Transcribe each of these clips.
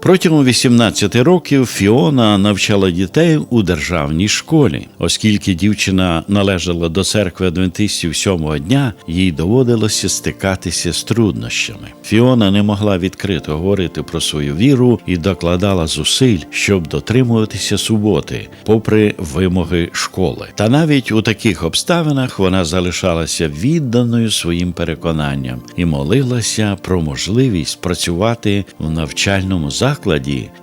Протягом 18 років Фіона навчала дітей у державній школі, оскільки дівчина належала до церкви адвентистів сьомого дня, їй доводилося стикатися з труднощами. Фіона не могла відкрито говорити про свою віру і докладала зусиль, щоб дотримуватися суботи, попри вимоги школи. Та навіть у таких обставинах вона залишалася відданою своїм переконанням і молилася про можливість працювати в навчальному закладі,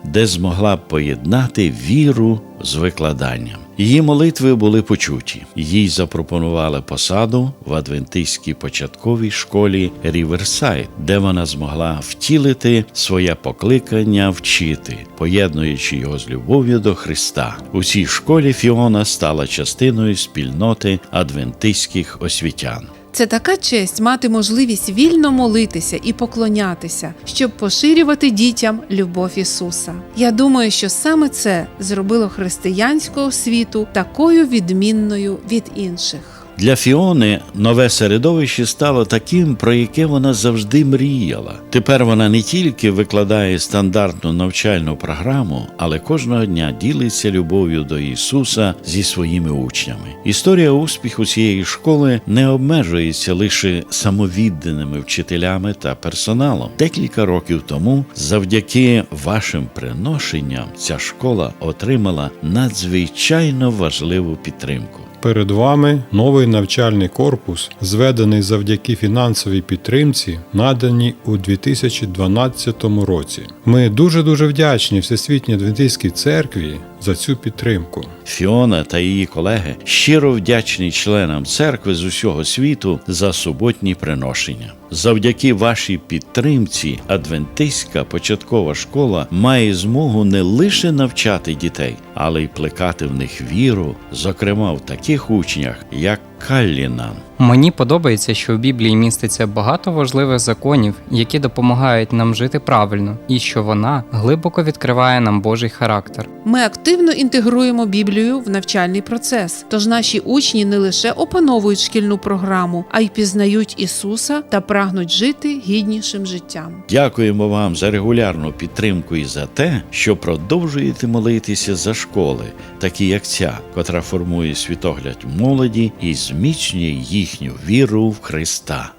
де змогла б поєднати віру з викладанням. Її молитви були почуті. Їй запропонували посаду в адвентистській початковій школі Ріверсайд, де вона змогла втілити своє покликання вчити, поєднуючи його з любов'ю до Христа. У цій школі Фіона стала частиною спільноти адвентистських освітян. Це така честь мати можливість вільно молитися і поклонятися, щоб поширювати дітям любов Ісуса. Я думаю, що саме це зробило християнську освіту такою відмінною від інших. Для Фіони нове середовище стало таким, про яке вона завжди мріяла. Тепер вона не тільки викладає стандартну навчальну програму, але кожного дня ділиться любов'ю до Ісуса зі своїми учнями. Історія успіху цієї школи не обмежується лише самовідданими вчителями та персоналом. Декілька років тому, завдяки вашим приношенням, ця школа отримала надзвичайно важливу підтримку. Перед вами новий навчальний корпус, зведений завдяки фінансовій підтримці, наданій у 2012 році. Ми дуже дуже вдячні Всесвітній Адвентистській церкві за цю підтримку. Фіона та її колеги щиро вдячні членам церкви з усього світу за суботні приношення. Завдяки вашій підтримці, адвентистська початкова школа має змогу не лише навчати дітей, але й плекати в них віру, зокрема в таких учнях, як Каллінан. Мені подобається, що в Біблії міститься багато важливих законів, які допомагають нам жити правильно, і що вона глибоко відкриває нам Божий характер. Ми активно інтегруємо Біблію в навчальний процес, тож наші учні не лише опановують шкільну програму, а й пізнають Ісуса та прагнуть жити гіднішим життям. Дякуємо вам за регулярну підтримку і за те, що продовжуєте молитися за школи, такі як ця, котра формує світогляд молоді і зміцнює їхню віру в Христа.